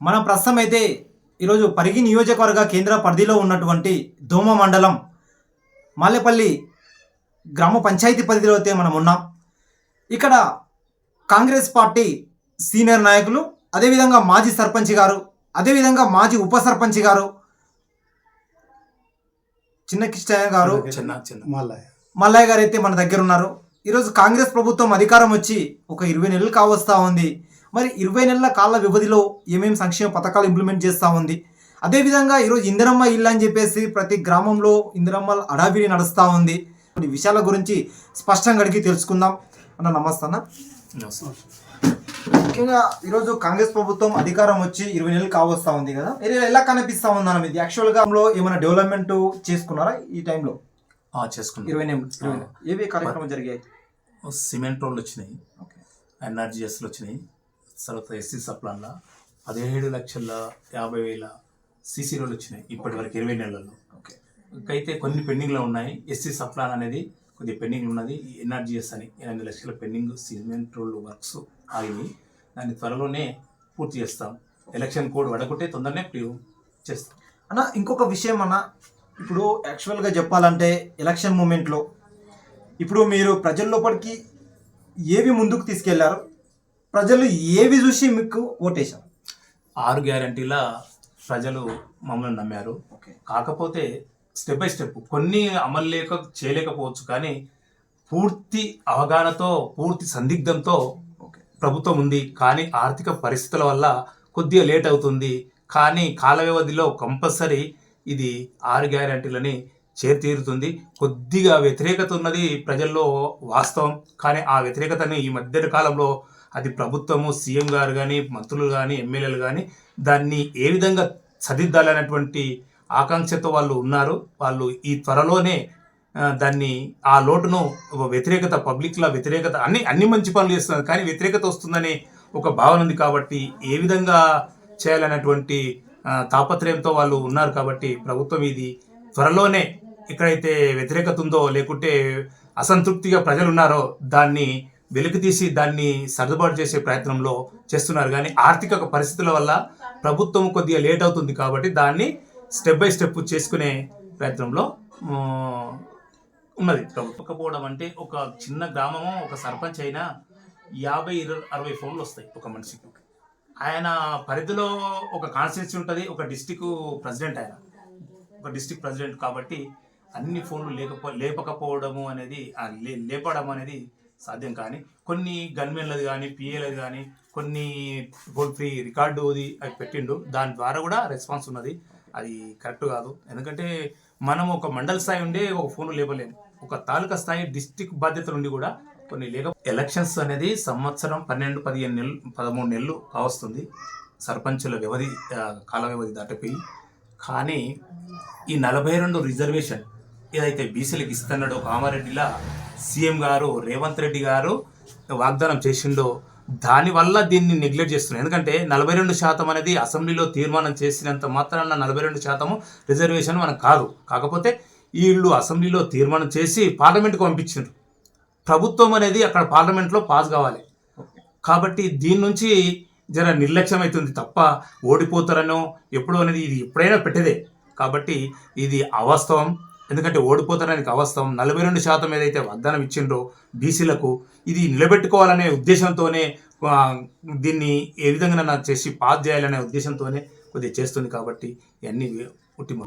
మనం ప్రస్తుతం అయితే ఈరోజు పరిగి నియోజకవర్గ కేంద్ర పరిధిలో ఉన్నటువంటి దోమ మండలం మాలేపల్లి గ్రామ పంచాయతీ పరిధిలో అయితే మనం ఉన్నాం. ఇక్కడ కాంగ్రెస్ పార్టీ సీనియర్ నాయకులు అదేవిధంగా మాజీ సర్పంచ్ గారు అదేవిధంగా మాజీ ఉప సర్పంచ్ గారు చిన్న కిష్టయ్య గారు చిన్న చిన్న మల్లయ్య. మల్లయ్య గారు అయితే మన దగ్గర ఉన్నారు. ఈరోజు కాంగ్రెస్ ప్రభుత్వం అధికారం వచ్చి ఒక ఇరవై నెలలు కావస్తా ఉంది. మరి ఇరవై నెలల కాల వ్యవధిలో ఏమేమి సంక్షేమ పథకాలు ఇంప్లిమెంట్ చేస్తూ ఉంది? అదేవిధంగా ఈరోజు ఇందిరమ్మ ఇల్లు అని చెప్పేసి ప్రతి గ్రామంలో ఇందిరమ్మ అడావిడి నడుస్తూ ఉంది. కొన్ని విషయాల గురించి స్పష్టంగా అడిగి తెలుసుకుందాం. అన్న నమస్తే అన్న. ముఖ్యంగా ఈరోజు కాంగ్రెస్ ప్రభుత్వం అధికారం వచ్చి ఇరవై నెలలు కావస్తా ఉంది కదా? ఎలా కనిపిస్తా ఉందన్న ఇది యాక్చువల్గా ఏమైనా డెవలప్మెంట్ చేసుకున్నారా ఈ టైంలో చేసుకున్నాం. ఇరవై ఇరవై. ఏవి కార్యక్రమం జరిగాయి? సిమెంట్ రోడ్లు వచ్చినాయి. ఎన్ఆర్జిఎస్లు వచ్చినాయి. తర్వాత ఎస్సీ సప్లాన్ల పదిహేడు లక్షల యాభై వేల సీసీ రోడ్లు వచ్చినాయి ఇప్పటి వరకు ఇరవై నెలల్లో. ఓకే. అయితే కొన్ని పెండింగ్లో ఉన్నాయి. ఎస్సీ సప్లాన్ అనేది కొద్దిగా పెండింగ్ ఉన్నది. ఎన్ఆర్జిఎస్ అని ఎనిమిది లక్షల పెండింగ్ సిమెంట్ రోడ్లు వర్క్స్ ఆగినాయి. దాన్ని త్వరలోనే పూర్తి చేస్తాం. ఎలక్షన్ కోడ్ వడకుంటే తొందరనే చేస్తాం. అన్న ఇంకొక విషయం అన్న ఇప్పుడు యాక్చువల్గా చెప్పాలంటే ఎలక్షన్ మూమెంట్లో ఇప్పుడు మీరు ప్రజల లోపలికి ఏవి ముందుకు తీసుకెళ్ళారు? ప్రజలు ఏవి చూసి మీకు ఓటేశారు? ఆరు గ్యారంటీల ప్రజలు మమ్మల్ని నమ్మారు. కాకపోతే స్టెప్ బై స్టెప్ కొన్ని అమలు లేక చేయలేకపోవచ్చు కానీ పూర్తి అవగాహనతో పూర్తి సందిగ్ధంతో ఓకే. ప్రభుత్వం ఉంది. కానీ ఆర్థిక పరిస్థితుల వల్ల కొద్దిగా లేట్ అవుతుంది. కానీ కాల వ్యవధిలో కంపల్సరీ ఇది ఆరు గ్యారంటీలని చేరుతీరుతుంది. కొద్దిగా వ్యతిరేకత ఉన్నది ప్రజల్లో వాస్తవం. కానీ ఆ వ్యతిరేకతని ఈ మధ్య కాలంలో అది ప్రభుత్వము సీఎం గారు కానీ మంత్రులు కానీ ఎమ్మెల్యేలు కానీ దాన్ని ఏ విధంగా సరిదిద్దాలనేటువంటి ఆకాంక్షతో వాళ్ళు ఉన్నారు. వాళ్ళు ఈ త్వరలోనే దాన్ని ఆ లోటును వ్యతిరేకత పబ్లిక్ల వ్యతిరేకత అన్ని అన్ని మంచి పనులు చేస్తున్నారు. కానీ వ్యతిరేకత వస్తుందనే ఒక భావన ఉంది కాబట్టి ఏ విధంగా చేయాలనేటువంటి తాపత్రయంతో వాళ్ళు ఉన్నారు కాబట్టి ప్రభుత్వం ఇది త్వరలోనే ఎక్కడైతే వ్యతిరేకత ఉందో లేకుంటే అసంతృప్తిగా ప్రజలు ఉన్నారో దాన్ని వెలికి తీసి దాన్ని సర్దుబాటు చేసే ప్రయత్నంలో చేస్తున్నారు. కానీ ఆర్థిక పరిస్థితుల వల్ల ప్రభుత్వం కొద్దిగా లేట్ అవుతుంది కాబట్టి దాన్ని స్టెప్ బై స్టెప్ చేసుకునే ప్రయత్నంలో ఉన్నది ప్రభుత్వకపోవడం అంటే ఒక చిన్న గ్రామము ఒక సర్పంచ్ అయినా యాభై ఇరవై అరవై ఫోన్లు వస్తాయి ఒక మనిషికి. ఆయన పరిధిలో ఒక కాన్స్టిట్యూన్సీ ఉంటుంది ఒక డిస్టిక్ ప్రెసిడెంట్ ఆయన. ఒక డిస్టిక్ ప్రెసిడెంట్ కాబట్టి అన్ని ఫోన్లు లేకపో లేపకపోవడము అనేది ఆ లే- లేపడం అనేది సాధ్యం కానీ కొన్ని గన్మెన్లది కానీ పిఏలది కానీ కొన్ని గోల్ ఫ్రీ రికార్డు అది అవి పెట్టిండు. దాని ద్వారా కూడా రెస్పాన్స్ ఉన్నది. అది కరెక్ట్ కాదు. ఎందుకంటే మనం ఒక మండల స్థాయి ఉండే ఒక ఫోన్ లేపలేము. ఒక తాలూకా స్థాయి డిస్టిక్ బాధ్యతలు ఉండి కూడా కొన్ని లేక ఎలక్షన్స్ అనేది సంవత్సరం పన్నెండు పదిహేను నెలలు పదమూడు నెలలు కావస్తుంది. సర్పంచుల వ్యవధి కాల వ్యవధి దాటిపోయి. కానీ ఈ నలభై రెండు రిజర్వేషన్ ఏదైతే బీసీలకు ఇస్తున్నాడో కామారెడ్డిలా సీఎం గారు రేవంత్ రెడ్డి గారు వాగ్దానం చేసిండో దానివల్ల దీన్ని నెగ్లెక్ట్ చేస్తున్నారు. ఎందుకంటే నలభై రెండు శాతం అనేది అసెంబ్లీలో తీర్మానం చేసినంత మాత్రాన నలభై రెండు శాతము రిజర్వేషన్ మనకు కాదు. కాకపోతే వీళ్ళు అసెంబ్లీలో తీర్మానం చేసి పార్లమెంట్కి పంపించారు ప్రభుత్వం అనేది అక్కడ పార్లమెంట్లో పాస్ కావాలి. కాబట్టి దీని నుంచి జర నిర్లక్ష్యం అవుతుంది తప్ప ఓడిపోతారనో ఎప్పుడో అనేది ఇది ఎప్పుడైనా పెట్టేదే. కాబట్టి ఇది అవాస్తవం. ఎందుకంటే ఓడిపోతారనేది అవాస్తవం నలభై రెండు శాతం ఏదైతే వాగ్దానం ఇచ్చిండ్రో బీసీలకు ఇది నిలబెట్టుకోవాలనే ఉద్దేశంతోనే దీన్ని ఏ విధంగా చేసి పాస్ చేయాలనే ఉద్దేశంతోనే కొద్దిగా చేస్తుంది కాబట్టి ఇవన్నీ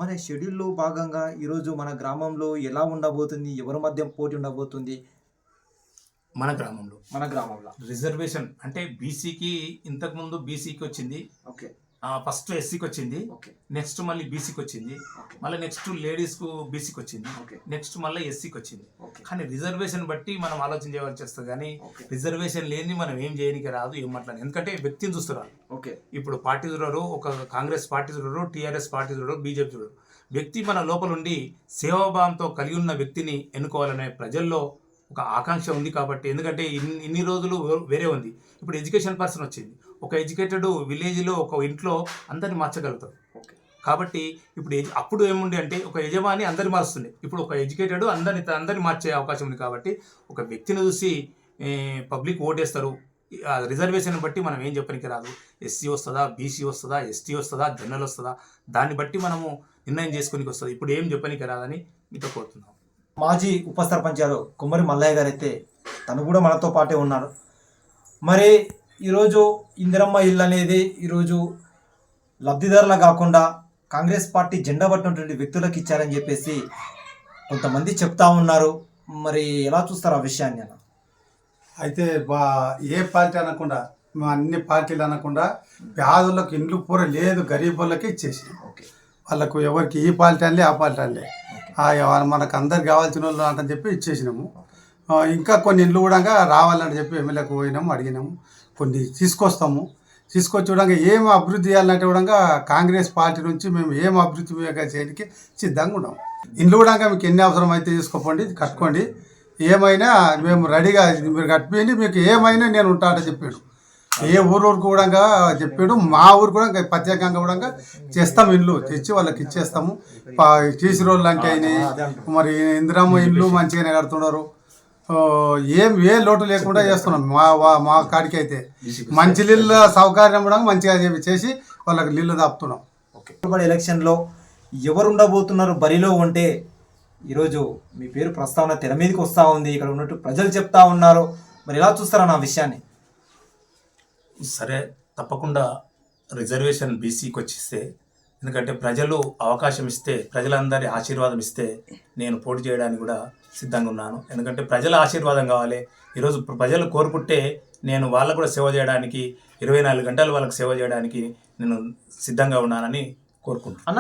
మరి షెడ్యూల్లో భాగంగా ఈరోజు మన గ్రామంలో ఎలా ఉండబోతుంది? ఎవరి మధ్య పోటీ ఉండబోతుంది? మన గ్రామంలో. మన గ్రామంలో. రిజర్వేషన్ అంటే బీసీకి ఇంతకుముందు బీసీకి వచ్చింది. ఓకే. ఫస్ట్ ఎస్సీకి వచ్చింది నెక్స్ట్ మళ్ళీ బీసీకి వచ్చింది మళ్ళీ నెక్స్ట్ లేడీస్కు బీసీకి వచ్చింది ఓకే. నెక్స్ట్ మళ్ళీ ఎస్సీకి వచ్చింది కానీ రిజర్వేషన్ బట్టి మనం ఆలోచన చేయవలసి వస్తుంది కానీ రిజర్వేషన్ లేని మనం ఏం చేయడానికి రాదు ఏం మాట్లాడాలి ఎందుకంటే వ్యక్తిని చూస్తున్నారు. ఓకే. ఇప్పుడు పార్టీ చూడరు ఒక కాంగ్రెస్ పార్టీ చూడరు టీఆర్ఎస్ పార్టీ చూడరు బీజేపీ చూడరు. వ్యక్తి మన లోపల ఉండి సేవాభావంతో కలిగి ఉన్న వ్యక్తిని ఎన్నుకోవాలనే ప్రజల్లో ఒక ఆకాంక్ష ఉంది కాబట్టి ఎందుకంటే ఇన్ని ఇన్ని రోజులు వేరే ఉంది. ఇప్పుడు ఎడ్యుకేషన్ పర్సన్ వచ్చింది. ఒక ఎడ్యుకేటెడ్ విలేజ్లో ఒక ఇంట్లో అందరిని మార్చగలుగుతారు ఓకే. కాబట్టి ఇప్పుడు అప్పుడు ఏముండే అంటే ఒక యజమాని అందరిని మారుస్తుంది. ఇప్పుడు ఒక ఎడ్యుకేటెడ్ అందరిని అందరిని మార్చే అవకాశం ఉంది కాబట్టి ఒక వ్యక్తిని చూసి పబ్లిక్ ఓటేస్తారు. ఆ రిజర్వేషన్ బట్టి మనం ఏం చెప్పనికి రాదు. ఎస్సీ వస్తుందా బీసీ వస్తుందా ఎస్టీ వస్తుందా జనరల్ వస్తుందా దాన్ని బట్టి మనము నిర్ణయం చేసుకోనికి వస్తుంది. ఇప్పుడు ఏం చెప్పనికి రాదని మీతో కోరుతున్నాం. మాజీ ఉప సర్పంచ్ గారు కుమ్మరి మల్లయ్య గారు అయితే తను కూడా మనతో పాటే ఉన్నారు. మరి ఈరోజు ఇందిరమ్మ ఇల్లు అనేది ఈరోజు లబ్ధిదారుల కాకుండా కాంగ్రెస్ పార్టీ జెండా పట్టినటువంటి వ్యక్తులకు ఇచ్చారని చెప్పేసి కొంతమంది చెప్తా ఉన్నారు. మరి ఎలా చూస్తారు ఆ విషయాన్ని అన్న? అయితే బా ఏ పార్టీ అనకుండా మా అన్ని పార్టీలు అనకుండా పేదలకు ఇండ్లు పూర లేదు గరీబులకి ఇచ్చేసి. ఓకే. వాళ్ళకు ఎవరికి ఈ పార్టీ అనలే ఆ పార్టీ అనలే. మనకు అందరికి కావాల్సిన వాళ్ళు అంటని చెప్పి ఇచ్చేసినాము. ఇంకా కొన్ని ఇండ్లు కూడా రావాలని చెప్పి ఎమ్మెల్యేకు పోయినాము అడిగినాము. కొన్ని తీసుకొస్తాము. తీసుకొచ్చి కూడా ఏం అభివృద్ధి చేయాలంటే కూడా కాంగ్రెస్ పార్టీ నుంచి మేము ఏం అభివృద్ధి చేయడానికి సిద్ధంగా ఉన్నాం. ఇండ్లు కూడా మీకు ఎన్ని అవసరం అయితే తీసుకోపోండి కట్టుకోండి. ఏమైనా మేము రెడీగా మీరు కట్టిపోయింది మీకు ఏమైనా నేను ఉంటానని చెప్పాడు. ఏ ఊరు కూడా చెప్పాడు. మా ఊరు కూడా ప్రత్యేకంగా కూడా చేస్తాం ఇల్లు తెచ్చి వాళ్ళకి ఇచ్చేస్తాము. చేసి రోజులు అంటే అయినాయి. మరి ఇందిరమ్మ ఇల్లు మంచిగానే కడుతున్నారు. ఏం ఏ లోటు లేకుండా చేస్తున్నాం. మా వా- మా కాడికి అయితే మంచి నీళ్ళ సౌకర్యం కూడా మంచిగా చేసి- చేసి వాళ్ళకి నీళ్ళు దాపుతున్నాం. ఓకే. ఇప్పుడు ఎలక్షన్లో ఎవరు ఉండబోతున్నారు బరిలో ఉంటే ఈరోజు మీ పేరు ప్రస్తావన తెర మీదకి వస్తూ ఉంది. ఇక్కడ ఉన్నట్టు ప్రజలు చెప్తా ఉన్నారు. మరి ఎలా చూస్తారా నా విషయాన్ని? సరే తప్పకుండా రిజర్వేషన్ బీసీకి వచ్చిస్తే ఎందుకంటే ప్రజలు అవకాశం ఇస్తే ప్రజలందరి ఆశీర్వాదం ఇస్తే నేను పోటీ చేయడానికి కూడా సిద్ధంగా ఉన్నాను. ఎందుకంటే ప్రజల ఆశీర్వాదం కావాలి. ఈరోజు ప్రజలు కోరుకుంటే నేను వాళ్ళకు కూడా సేవ చేయడానికి ఇరవై నాలుగు గంటలు వాళ్ళకి సేవ చేయడానికి నేను సిద్ధంగా ఉన్నానని కోరుకుంటున్నాను.